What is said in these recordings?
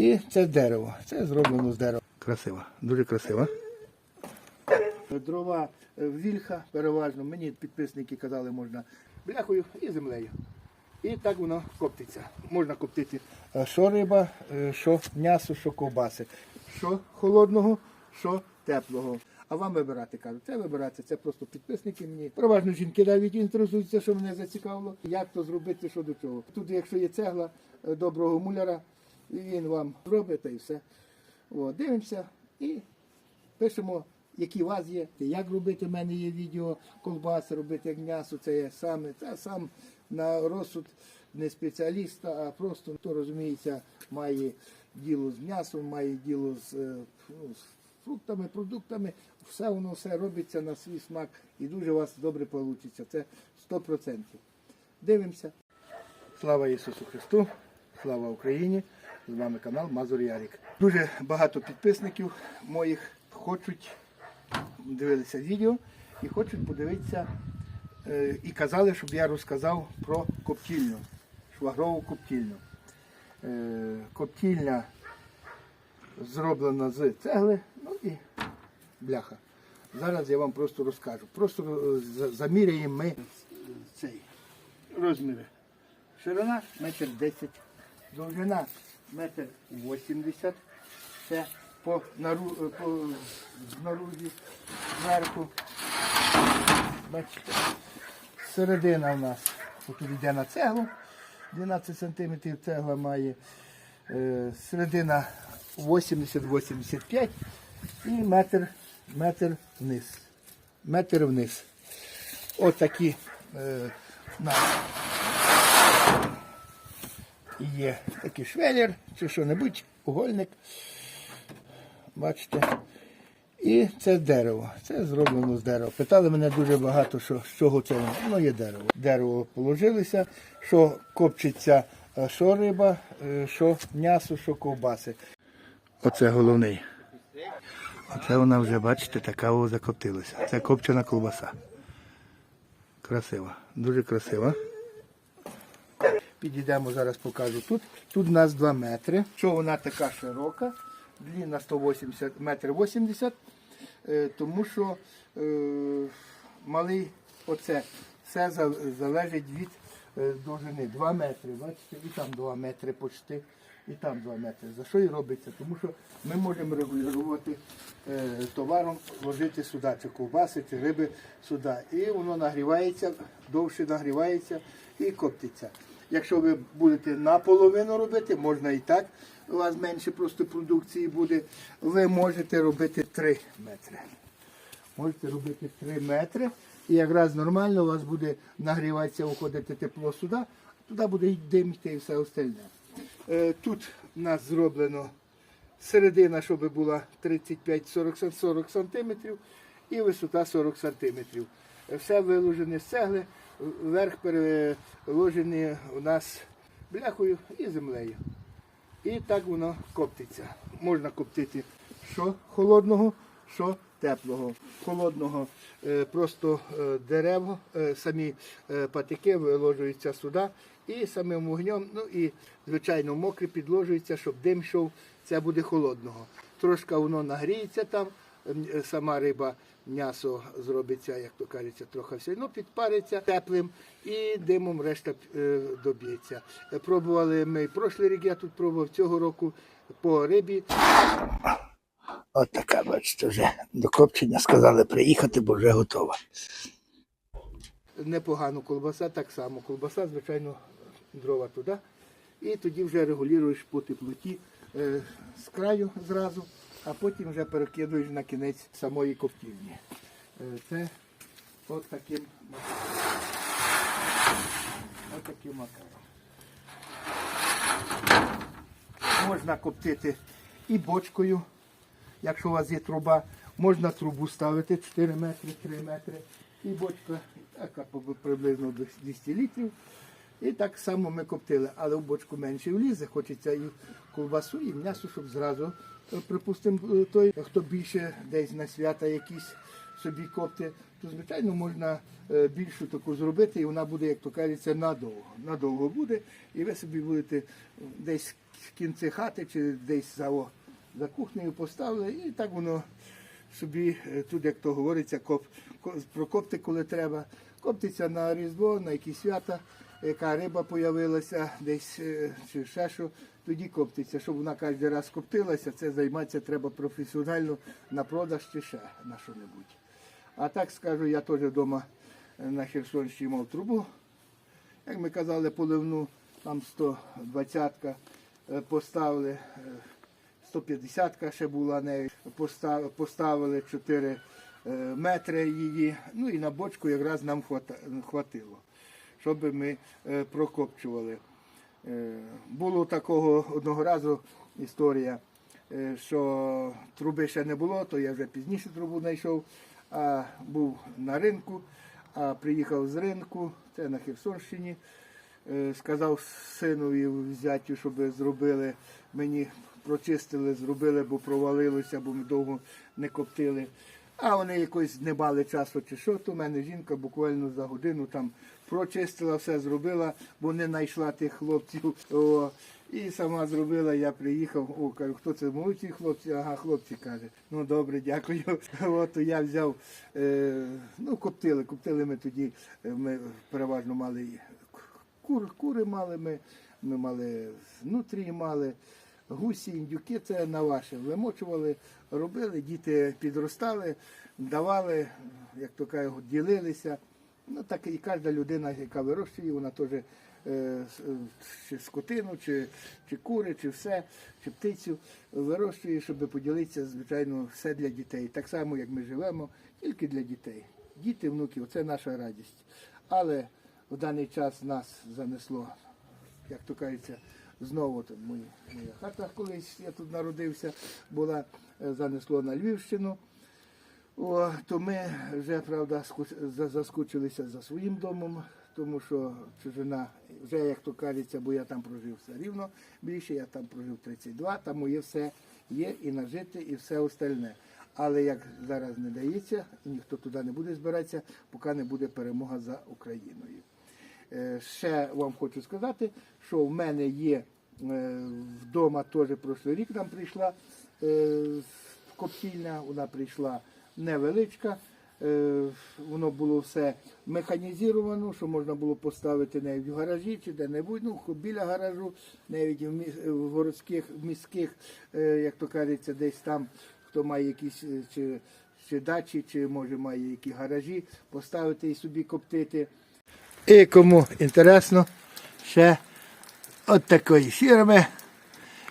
І це дерево. Це зроблено з дерева. Красиво, дуже красиво. Дрова е, вільха переважно. Мені підписники казали, можна бляхою і землею. І так воно коптиться. Можна коптити е, що риба, е, що м'ясо, що ковбаси. Що холодного, що теплого. А вам вибирати кажуть, це вибирати, це просто підписники мені. Переважно жінки навіть інтересуються, що мене зацікавило. Як то зробити, що до чого. Тут, якщо є цегла доброго муляра, він вам зробить і все. От, дивимося і пишемо, які у вас є, як робити. У мене є відео, колбаси робити, як м'ясо, це я саме, це сам на розсуд не спеціаліста, а просто хто розуміється, має діло з м'ясом, має діло з, е, ну, з фруктами, продуктами. Все воно все робиться на свій смак і дуже у вас добре вийде. Це 100%. Дивимося. Слава Ісусу Христу! Слава Україні! З вами канал Мазур Ярік. Дуже багато підписників моїх хочуть дивилися відео і хочуть подивитися е, і казали, щоб я розказав про коптільню, швагрову коптільню. Е, коптільня зроблена з цегли, ну і бляха. Зараз я вам просто розкажу. Просто е, заміряємо ми цей розміри. Ширина метр десять, довжина метр вісімдесят. Це по, нару, е, по зверху. Бачите, середина у нас тут йде на цеглу. 12 см цегла має. Е, Середина 80-85 і метр, метр вниз. Метр вниз. Отакі е, нас є такий швеллер чи що-небудь, угольник. Бачите. І це дерево. Це зроблено з дерева. Питали мене дуже багато, що з чого це воно. Є дерево. Дерево положилося, що копчиться, е, що риба, е, що м'ясо, що ковбаси. Оце головний. Оце вона вже, бачите, така закоптилася. Це копчена ковбаса. Красива, дуже красива. Підійдемо, зараз покажу тут. Тут у нас 2 метри. Що вона така широка, длина 180 метр 80, е, тому що е, малий оце все залежить від е, довжини. 2 метри, бачите, і там 2 метри почти, і там 2 метри. За що і робиться? Тому що ми можемо регулювати е, товаром, ложити сюди, чи ковбаси, чи риби сюди. І воно нагрівається, довше нагрівається і коптиться. Якщо ви будете наполовину робити, можна і так, у вас менше просто продукції буде, ви можете робити 3 метри. Можете робити 3 метри, і якраз нормально у вас буде нагріватися, уходити тепло сюди, туди буде й дим йти і все остальне. Е, Тут у нас зроблено середина, щоб була 35-40 сантиметрів і висота 40 сантиметрів. Е, Все виложене з цегли, верх переложений у нас бляхою і землею. І так воно коптиться. Можна коптити що холодного, що теплого. Холодного е, просто е, дерево, е, самі патики виложуються сюди і самим вогнем, ну і звичайно мокре підложується, щоб дим йшов, це буде холодного. Трошки воно нагріється там, сама риба, м'ясо зробиться, як то кажеться, трохи все одно підпариться теплим і димом решта е, доб'ється. Е, Пробували ми прошлий рік, я тут пробував цього року по рибі. От така, бачите, вже до копчення сказали приїхати, бо вже готова. Непогано колбаса, так само. Колбаса, звичайно, дрова туди. І тоді вже регулюєш по теплоті е, з краю зразу, а потім вже перекидуєш на кінець самої коптівні. Е, це от таким макаром. От таким макаром. Можна коптити і бочкою, якщо у вас є труба, можна трубу ставити 4 метри, 3 метри. І бочка така приблизно до 200 літрів. І так само ми коптили, але в бочку менше влізе, хочеться і ковбасу, і м'ясо, щоб зразу, припустимо, е, той, хто більше десь на свята якісь собі копти, то звичайно можна е, більшу таку зробити, і вона буде, як то кажеться, надовго. Надовго буде, і ви собі будете десь в кінці хати чи десь за, за кухнею поставили, і так воно собі е, тут, як то говориться, коп, ко- прокопти, коли треба. Коптиться на Різдво, на якісь свята, яка риба появилася десь е, чи ще що, тоді коптиться. Щоб вона кожен раз коптилася, це займатися треба професіонально на продаж чи ще на що-небудь. А так скажу, я теж вдома е, на Херсонщині мав трубу. Як ми казали, поливну, там 120-ка е, поставили, е, 150-ка ще була нею, поставили 4 е, метри її. Ну і на бочку якраз нам хватило, щоб ми е, прокопчували. Е, Було такого одного разу історія, е, що труби ще не було, то я вже пізніше трубу знайшов, а був на ринку, а приїхав з ринку, це на Херсонщині. Сказав синові зятю, щоб зробили мені прочистили, зробили, бо провалилося, бо ми довго не коптили. А вони якось не мали часу чи що, то в мене жінка буквально за годину там прочистила, все зробила, бо не знайшла тих хлопців. О, і сама зробила, я приїхав, о, кажу, хто це молодці хлопці? Ага, хлопці каже. Ну добре, дякую. От я взяв, е, ну, коптили, коптили ми тоді, е, ми переважно мали кур, кури мали ми, ми мали нутрії мали, гусі, індюки, це на ваше. Вимочували, робили, діти підростали, давали, як то кажуть, ділилися. Ну так і кожна людина, яка вирощує, вона теж е, чи скотину, чи, чи кури, чи все, чи птицю вирощує, щоб поділитися, звичайно, все для дітей. Так само, як ми живемо, тільки для дітей. Діти, внуки, це наша радість. Але в даний час нас занесло, як то кажеться, знову там мої, моя хата колись, я тут народився, була, е, занесло на Львівщину. О, то ми вже, правда, ску- за- заскучилися за своїм домом, тому що чужина, вже як то кажеться, бо я там прожив все рівно більше, я там прожив 32, там моє все є і нажити, і все остальне. Але як зараз не дається, ніхто туди не буде збиратися, поки не буде перемога за Україною. Е, Ще вам хочу сказати, що в мене є е, вдома теж прошлий рік нам прийшла е, коптільня, вона прийшла невеличка. Е, Воно було все механізовано, що можна було поставити навіть в гаражі чи де-небудь, ну біля гаражу, навіть в, міс- в городських, міських, е, як то кажеться, десь там, хто має якісь е, чи, чи дачі, чи може має які гаражі, поставити і собі коптити. І кому інтересно, ще от такої фірми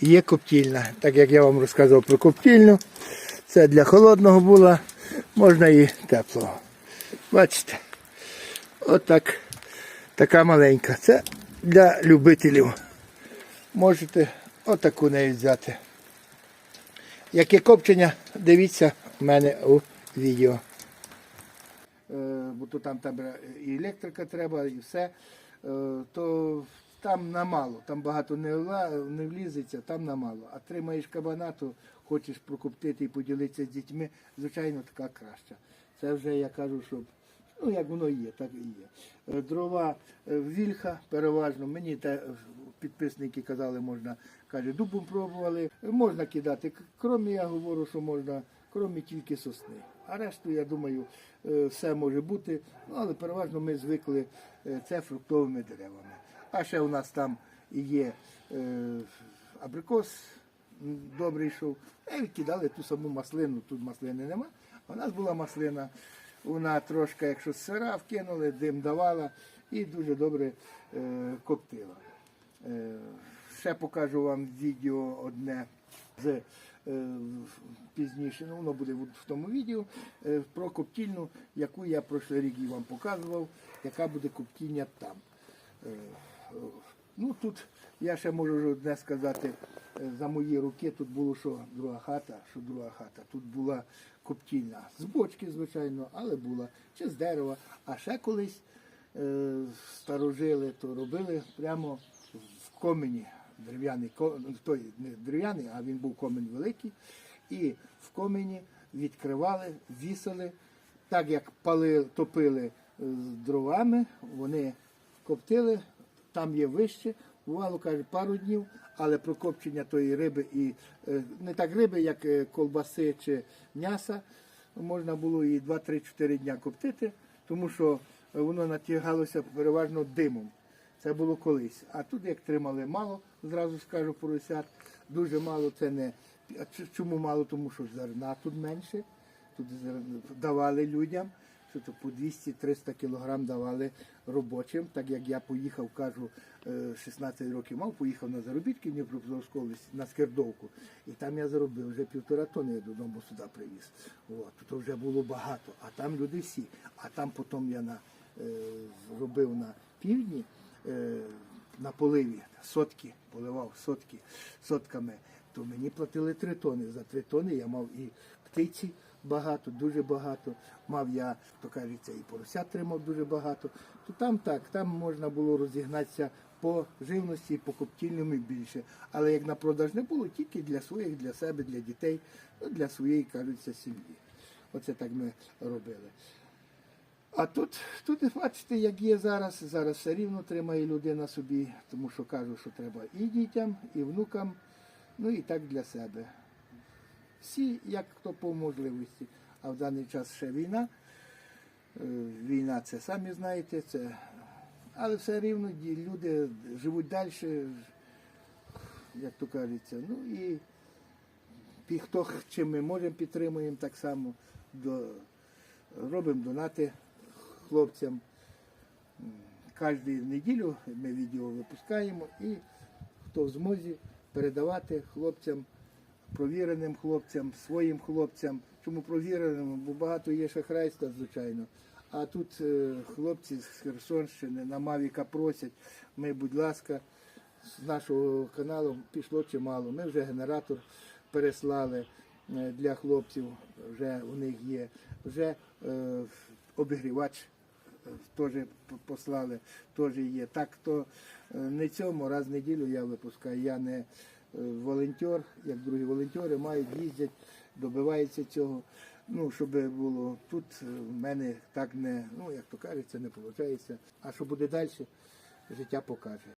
є коптільна. Так як я вам розказував про коптільню, це для холодного була, можна і теплого. Бачите, отак, така маленька. Це для любителів. Можете отаку неї взяти. Яке копчення, дивіться в мене у відео. Е, бо то там треба і електрика треба, і все, е, то там намало, там багато не, не влізеться, там намало. А тримаєш кабана, то хочеш прокоптити і поділитися з дітьми, звичайно, така краща. Це вже я кажу, щоб ну як воно є, так і є. Е, Дрова е, вільха переважно. Мені те е, підписники казали, можна каже, дубом пробували. Можна кидати. Крім я говорю, що можна, крім тільки сосни. А решту, я думаю, все може бути. Ну, але переважно ми звикли це фруктовими деревами. А ще у нас там є е, абрикос добрий йшов. І кидали ту саму маслину. Тут маслини нема. У нас була маслина. Вона трошки, якщо сира вкинули, дим давала і дуже добре е, коптила. Е, ще покажу вам відео одне з е, пізніше, ну воно буде в тому відео е, про коптільну, яку я прошлий рік і вам показував, яка буде коптільня там. Е, Ну тут я ще можу одне сказати, е, за мої руки тут було що друга хата, що друга хата. Тут була коптільня з бочки, звичайно, але була чи з дерева. А ще колись е, старожили, то робили прямо в комені. Дерев'яний ну, той не дерев'яний, а він був комінь великий. І в комені відкривали, вісили так як палили, топили е, дровами, вони коптили, там є вище, бувало, каже, пару днів, але прокопчення тої риби і е, не так риби, як е, колбаси чи м'яса, можна було і 2-3-4 дня коптити, тому що воно натягалося переважно димом. Це було колись. А тут як тримали мало, зразу скажу поросят, дуже мало це не. Чому мало? Тому що зерна тут менше. Тут давали людям, що то по 200-300 кілограм давали робочим. Так як я поїхав, кажу, е, 16 років мав, поїхав на заробітки в Дніпропетровську область на Скирдовку. І там я заробив вже півтора тони я додому сюди привіз. От, то вже було багато. А там люди всі. А там потім я на, е, робив на півдні е, на поливі сотки, поливав сотки сотками, то мені платили три тони. За три тони я мав і птиці багато, дуже багато. Мав я, то кажеться, і поросят тримав дуже багато. То там так, там можна було розігнатися по живності, по коптільному більше. Але як на продаж не було, тільки для своїх, для себе, для дітей, ну, для своєї, кажуться, сім'ї. Оце так ми робили. А тут, тут бачите, як є зараз, зараз все рівно тримає людина собі, тому що кажу, що треба і дітям, і внукам, ну і так для себе. Всі, як хто по можливості. А в даний час ще війна. Е, Війна, це самі знаєте, це. Але все рівно люди живуть далі, як то кажеться. Ну і пі- хто чим ми можемо, підтримуємо так само. До, робимо донати хлопцям. Кожну неділю ми відео випускаємо і хто в змозі передавати хлопцям, провіреним хлопцям, своїм хлопцям. Чому провіреним? Бо багато є шахрайства, звичайно. А тут е, хлопці з Херсонщини на Мавіка просять, ми, будь ласка, з нашого каналу пішло чимало. Ми вже генератор переслали е, для хлопців, вже у них є. Вже е, обігрівач е, теж послали, теж є. Так то е, не цьому, раз в неділю я випускаю. Я не волонтер, як другі волонтери мають, їздять, добиваються цього. Ну, щоб було тут е, в мене так не, ну як то кажеться, не виходить. А що буде далі, життя покаже.